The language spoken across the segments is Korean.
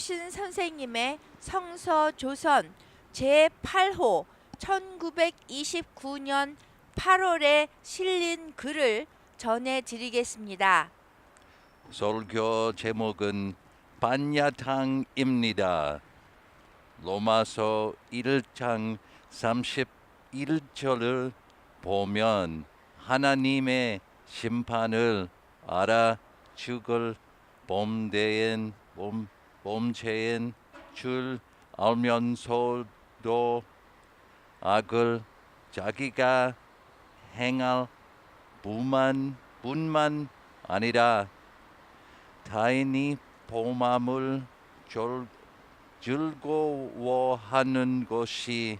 이호신 선생님의 성서 조선 제8호 1929년 8월에 실린 글을 전해드리겠습니다. 설교 제목은 반야탕입니다. 로마서 1장 31절을 보면 하나님의 심판을 알아 죽을 범대인 범, 범죄인 줄 알면서도 악을 자기가 행할 뿐만 뿐만 아니라 타인이 보맘을 졸, 즐거워하는 것이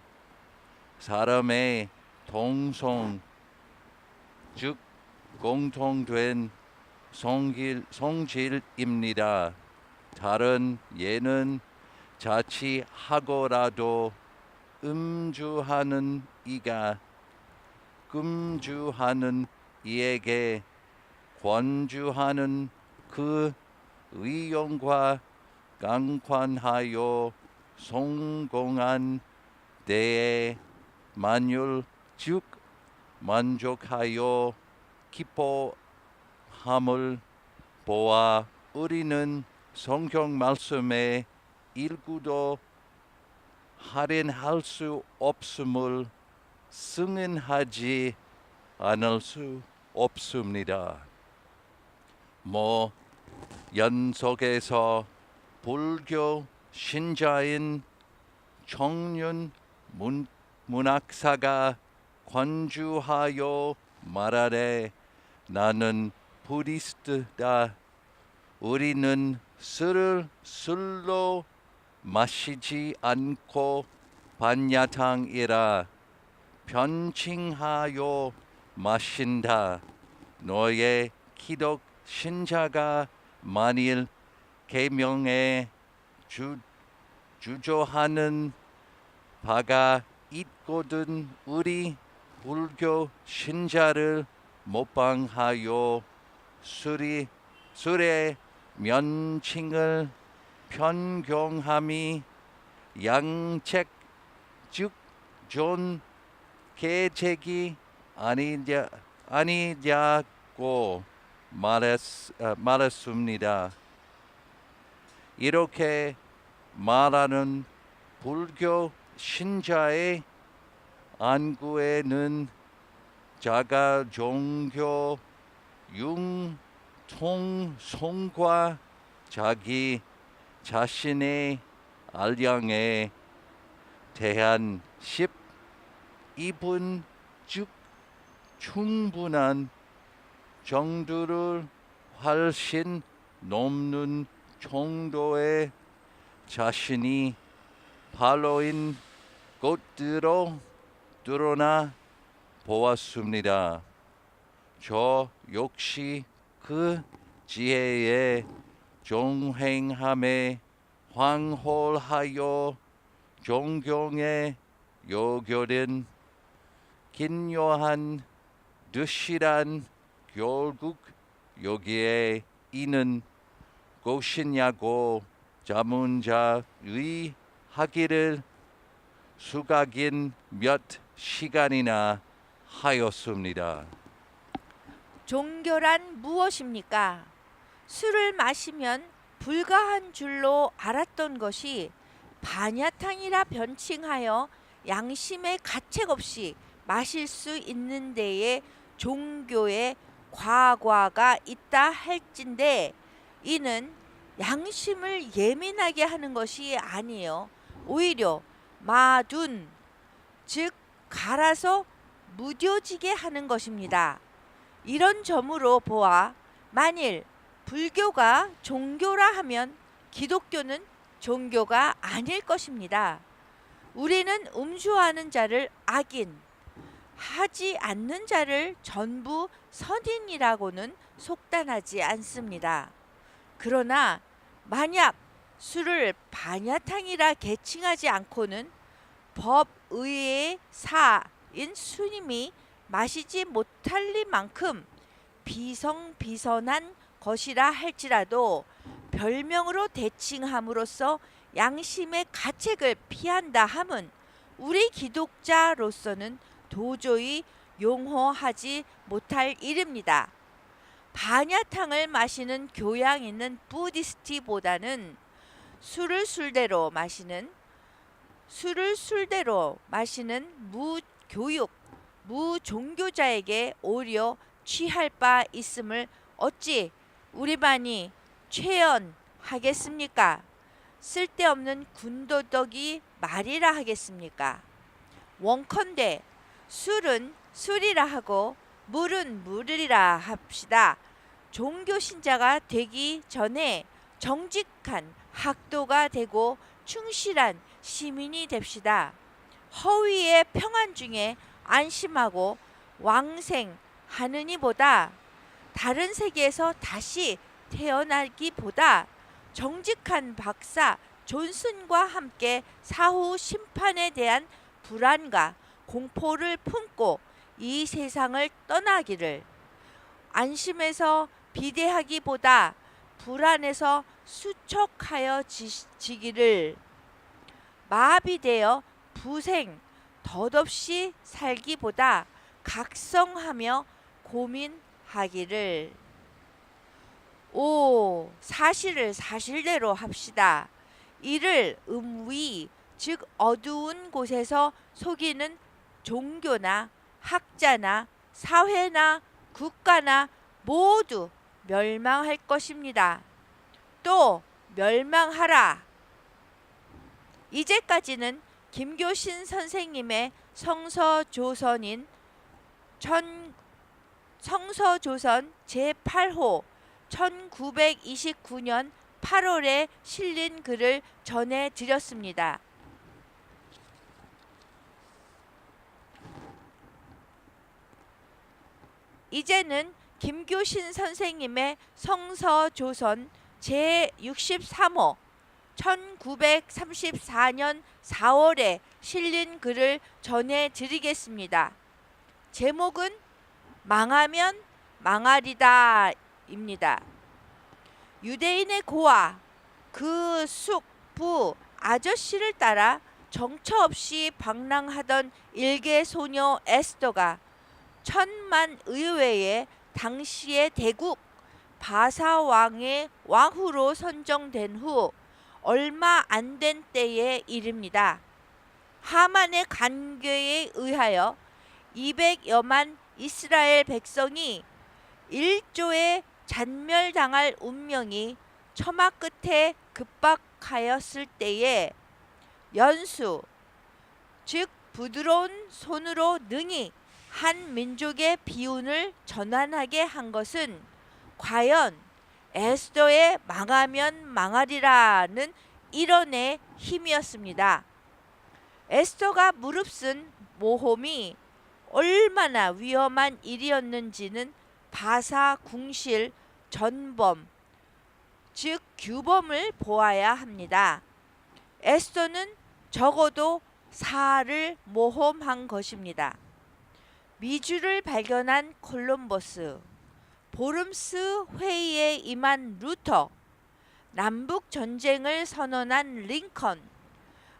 사람의 동성 즉 공통된 성질, 성질입니다. 다른 예는 자취하고라도 음주하는 이가 금주하는 이에게 권주하는 그 의용과 강관하여 성공한 때에 만율 즉 만족하여 기뻐함을 보아 우리는 성경 말씀에 일구도 할인할 수 없음을 승인하지 않을 수 없습니다. 뭐 연속해서 불교 신자인 청년 문, 문학사가 관주하여 말하되 나는 부디스트다. 우리는 술을 술로 마시지 않고 반야탕이라 변칭하여 마신다. 너의 기독 신자가 만일 계명에 주, 주저하는 바가 있거든 우리 불교 신자를 모방하여 술이 술의 면칭을 편경함이 양책 즉존 계책이 아니냐 아니냐고 말했, 아, 말했습니다. 이렇게 말하는 불교 신자의 안구에는 자가 종교 융 통 성과 자기 자신의 알량에 대한 12분 즉 충분한 정도를 훨씬 넘는 정도의 자신이 발로인 곳들로 드러나 보았습니다. 저 역시 그 지혜에 종행함에 황홀하여 존경에 요결된 긴요한 듯이란 결국 여기에 이는 곳이냐고 자문자의 하기를 수각인 몇 시간이나 하였습니다. 종교란 무엇입니까? 술을 마시면 불가한 줄로 알았던 것이 반야탕이라 변칭하여 양심의 가책 없이 마실 수 있는 데에 종교의 과과가 있다 할진데 이는 양심을 예민하게 하는 것이 아니에요. 오히려 마둔 즉 갈아서 무뎌지게 하는 것입니다. 이런 점으로 보아 만일 불교가 종교라 하면 기독교는 종교가 아닐 것입니다. 우리는 음주하는 자를 악인, 하지 않는 자를 전부 선인이라고는 속단하지 않습니다. 그러나 만약 술을 반야탕이라 계칭하지 않고는 법의의 사인 스님이 마시지 못할 리만큼 비성비선한 것이라 할지라도 별명으로 대칭함으로써 양심의 가책을 피한다 함은 우리 기독자로서는 도저히 용허하지 못할 일입니다. 반야탕을 마시는 교양 있는 부디스트보다는 술을 술대로 마시는 술을 술대로 마시는 무교육, 무종교자에게 오히려 취할 바 있음을 어찌 우리 반이 최연하겠습니까? 쓸데없는 군더더기 말이라 하겠습니까? 원컨대 술은 술이라 하고 물은 물이라 합시다. 종교 신자가 되기 전에 정직한 학도가 되고 충실한 시민이 됩시다. 허위의 평안 중에 안심하고 왕생하느니보다 다른 세계에서 다시 태어나기보다 정직한 박사 존슨과 함께 사후 심판에 대한 불안과 공포를 품고 이 세상을 떠나기를 안심해서 비대하기보다 불안해서 수척하여 지- 지기를 마비되어 부생 덧없이 살기보다 각성하며 고민하기를 오 사실을 사실대로 합시다. 이를 음위 즉 어두운 곳에서 속이는 종교나 학자나 사회나 국가나 모두 멸망할 것입니다. 또 멸망하라. 이제까지는 김교신 선생님의 성서조선인 천 성서조선 제8호 1929년 8월에 실린 글을 전해 드렸습니다. 이제는 김교신 선생님의 성서조선 제63호 1934년 4월에 실린 글을 전해 드리겠습니다. 제목은 망하면 망하리다입니다. 유대인의 고아 그 숙부 아저씨를 따라 정처 없이 방랑하던 일개 소녀 에스더가 천만 의회에 당시의 대국 바사 왕의 왕후로 선정된 후 얼마 안 된 때의 일입니다. 하만의 간괴에 의하여 200여만 이스라엘 백성이 일조에 잔멸당할 운명이 처마 끝에 급박하였을 때에 연수 즉 부드러운 손으로 능히 한 민족의 비운을 전환하게 한 것은 과연 에스더의 망하면 망하리라는 일원의 힘이었습니다. 에스더가 무릅쓴 모험이 얼마나 위험한 일이었는지는 바사 궁실 전범 즉 규범을 보아야 합니다. 에스더는 적어도 사를 모험한 것입니다. 미주를 발견한 콜럼버스, 보름스 회의에 임한 루터, 남북 전쟁을 선언한 링컨,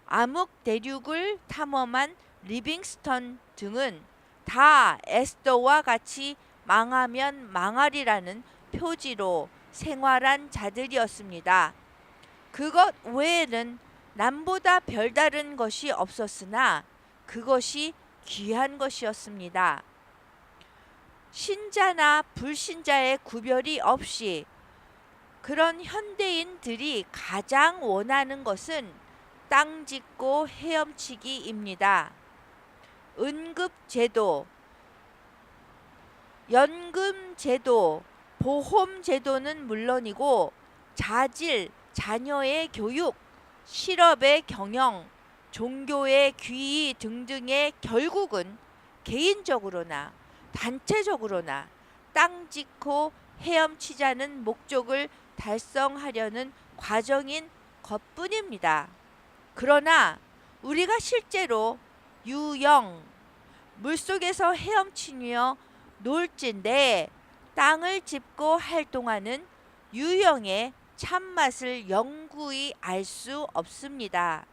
암흑 대륙을 탐험한 리빙스턴 등은 다 에스더와 같이 망하면 망하리라는 표지로 생활한 자들이었습니다. 그것 외에는 남보다 별다른 것이 없었으나 그것이 귀한 것이었습니다. 신자나 불신자의 구별이 없이 그런 현대인들이 가장 원하는 것은 땅 짓고 헤엄치기입니다. 응급제도, 연금제도, 보험제도는 물론이고 자질, 자녀의 교육, 실업의 경영, 종교의 귀의 등등의 결국은 개인적으로나 단체적으로나 땅 짓고 헤엄치자는 목적을 달성하려는 과정인 것뿐입니다. 그러나 우리가 실제로 유영 물속에서 헤엄치며 놀진데 땅을 짚고 활동하는 유형의 참맛을 영구히 알 수 없습니다.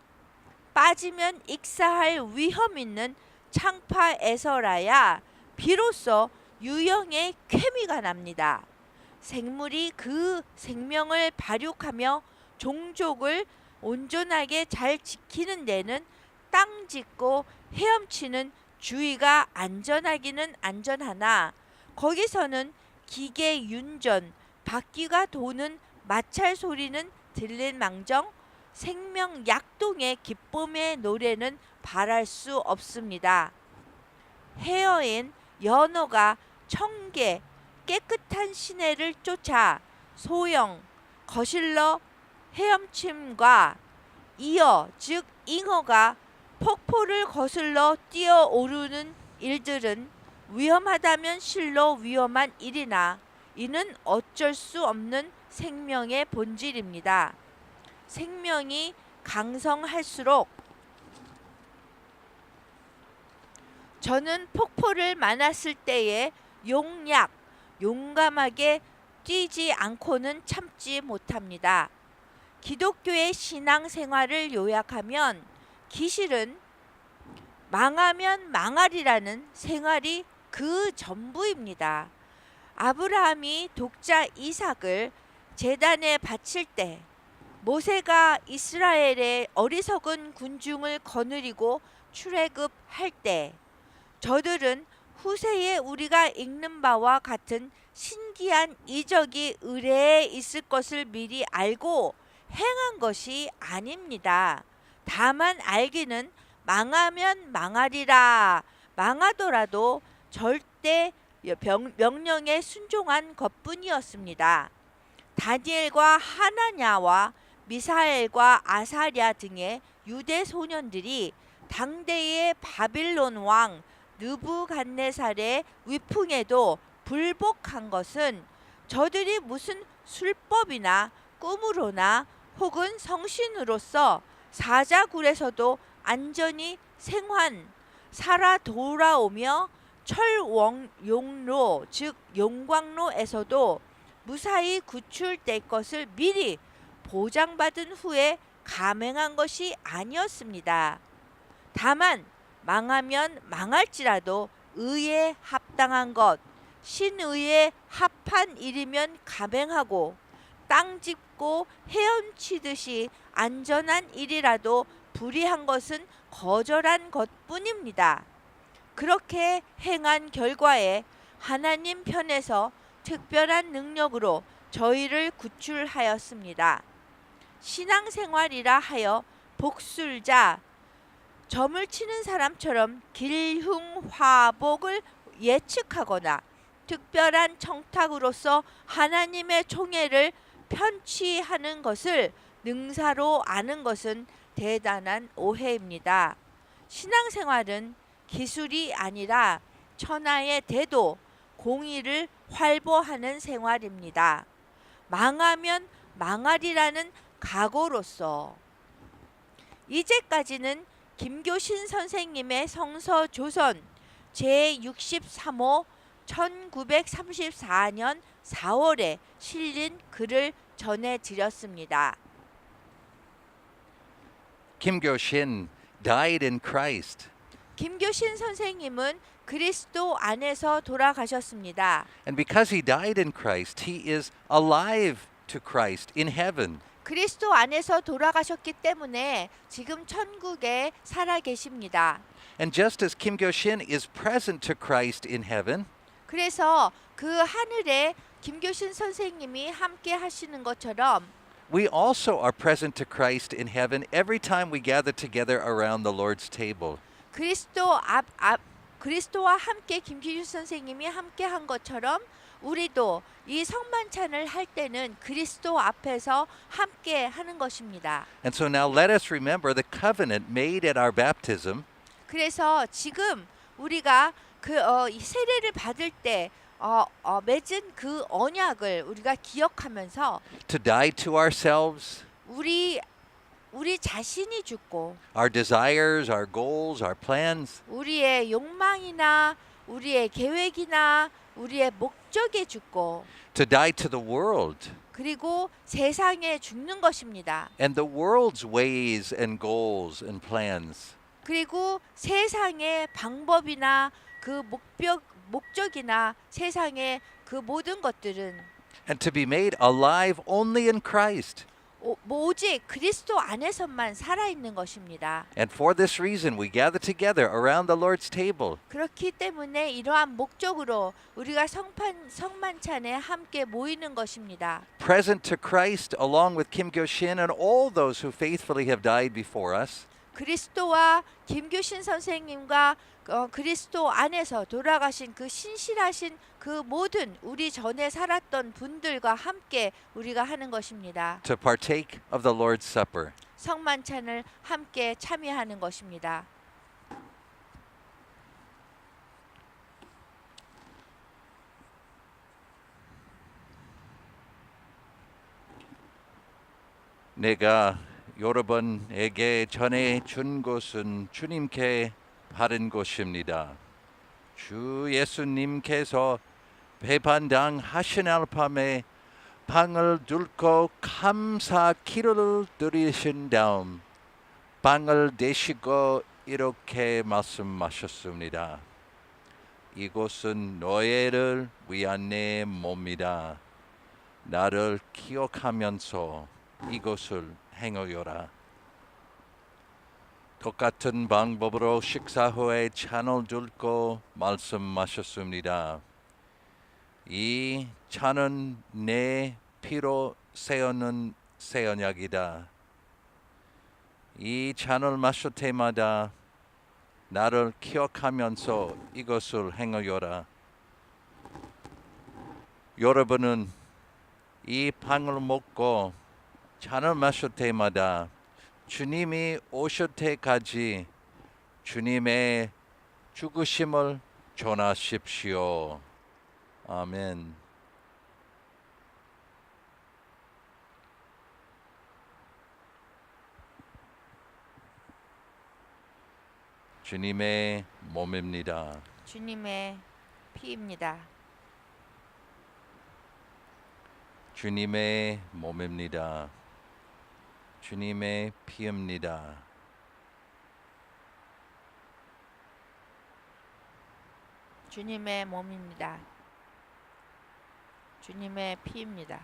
빠지면 익사할 위험 있는 창파에서라야 비로소 유형의 케미가 납니다. 생물이 그 생명을 발육하며 종족을 온전하게 잘 지키는 데는 땅 짓고 헤엄치는 주의가 안전하기는 안전하나 거기서는 기계 윤전, 바퀴가 도는 마찰 소리는 들릴 망정 생명 약동의 기쁨의 노래는 바랄 수 없습니다. 헤어인 연어가 청개 깨끗한 시내를 쫓아 소형 거실러 헤엄침과 이어 즉 잉어가 폭포를 거슬러 뛰어오르는 일들은 위험하다면 실로 위험한 일이나 이는 어쩔 수 없는 생명의 본질입니다. 생명이 강성할수록 저는 폭포를 만났을 때에 용약 용감하게 뛰지 않고는 참지 못합니다. 기독교의 신앙생활을 요약하면 기실은 망하면 망하리라는 생활이 그 전부입니다. 아브라함이 독자 이삭을 제단에 바칠 때 모세가 이스라엘의 어리석은 군중을 거느리고 출애굽할 때 저들은 후세에 우리가 읽는 바와 같은 신기한 이적이 의뢰에 있을 것을 미리 알고 행한 것이 아닙니다. 다만 알기는 망하면 망하리라. 망하더라도 절대 병- 명령에 순종한 것뿐이었습니다. 다니엘과 하나냐와 미사엘과 아사랴 등의 유대 소년들이 당대의 바빌론 왕 느부갓네살의 위풍에도 불복한 것은 저들이 무슨 술법이나 꿈으로나 혹은 성신으로서 사자굴에서도 안전히 생還 살아 돌아오며 철용로 즉 용광로에서도 무사히 구출될 것을 미리 보장받은 후에 감행한 것이 아니었습니다. 다만 망하면 망할지라도 의에 합당한 것, 신의에 합한 일이면 감행하고 땅 짚고 헤엄치듯이 안전한 일이라도 불의한 것은 거절한 것뿐입니다. 그렇게 행한 결과에 하나님 편에서 특별한 능력으로 저희를 구출하였습니다. 신앙생활이라 하여 복술자, 점을 치는 사람처럼 길흉화복을 예측하거나 특별한 청탁으로서 하나님의 총애를 편취하는 것을 능사로 아는 것은 대단한 오해입니다. 신앙생활은 기술이 아니라 천하의 대도, 공의를 활보하는 생활입니다. 망하면 망하리라는 각오로서 이제까지는 김교신 선생님의 성서 조선 제63호 1934년 4월에 실린 글을 전해드렸습니다. Kim Gyo-shin died in Christ. 김교신 선생님은 그리스도 안에서 돌아가셨습니다. And because he died in Christ, he is alive to Christ in heaven. 그리스도 안에서 돌아가셨기 때문에 지금 천국에 살아 계십니다. And just as Kim Gyo-shin is present to Christ in heaven, 그래서 그 하늘에 김교신 선생님이 함께 하시는 것처럼 we also are present to Christ in heaven every time we gather together around the Lord's table. 그리스도 앞, 앞 그리스도와 함께 김기주 선생님이 함께 한 것처럼 우리도 이 성만찬을 할 때는 그리스도 앞에서 함께 하는 것입니다. And so now let us remember the covenant made at our baptism 그래서 지금 우리가 그 어, 이 세례를 받을 때 어, 어, 맺은 그 언약을 우리가 기억하면서 to die to ourselves, 우리 우리 자신이 죽고 our desires, our goals, our plans, 우리의 욕망이나 우리의 계획이나 우리의 목적에 죽고 to die to the world, 그리고 세상에 죽는 것입니다. and the world's ways and goals and plans. 그리고 세상의 방법이나 그 목적 목적이나 세상의 그 모든 것들은 And to be made alive only in Christ. 오, 오직 그리스도 안에서만 살아 있는 것입니다. And for this reason, we gather together around the Lord's table. 그렇기 때문에 이러한 목적으로 우리가 성판 성만찬에 함께 모이는 것입니다. present to Christ along with Kim Kyo Shin and all those who faithfully have died before us. 그리스도와 김규신 선생님과 어, 그리스도 안에서 돌아가신 그 신실하신 그 모든 우리 전에 살았던 분들과 함께 우리가 하는 것입니다. to partake of the Lord's Supper. 성만찬을 함께 참여하는 것입니다. 내가 여러분에게 전해 준 것은 주님께 받은 것입니다. 주 예수님께서 배반당 밤에 방을 들고 감사 기도를 드리신 다음 빵을 대시고 이렇게 말씀하셨습니다. 이곳은 너희를 위한 내 몸이다. 나를 기억하면서 이것을 행하여라. 똑같은 방법으로 식사 후에 찬을 들고 말씀하셨습니다. 이 차는 내 피로 세우는 새 언약이다. 이 잔을 마실 때마다 나를 기억하면서 이것을 행하여라. 여러분은 이 빵을 먹고 잔을 마실 때마다 주님이 오실 때까지 주님의 죽으심을 전하십시오. 아멘. 주님의 몸입니다. 주님의 피입니다. 주님의 몸입니다. 주님의 피입니다. 주님의 몸입니다. 주님의 피입니다.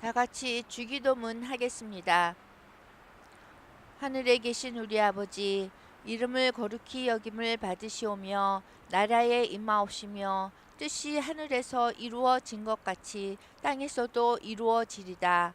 다 같이 주기도문 하겠습니다. 하늘에 계신 우리 아버지 이름을 거룩히 여김을 받으시오며 나라에 임하옵시며 뜻이 하늘에서 이루어진 것 같이 땅에서도 이루어지리다.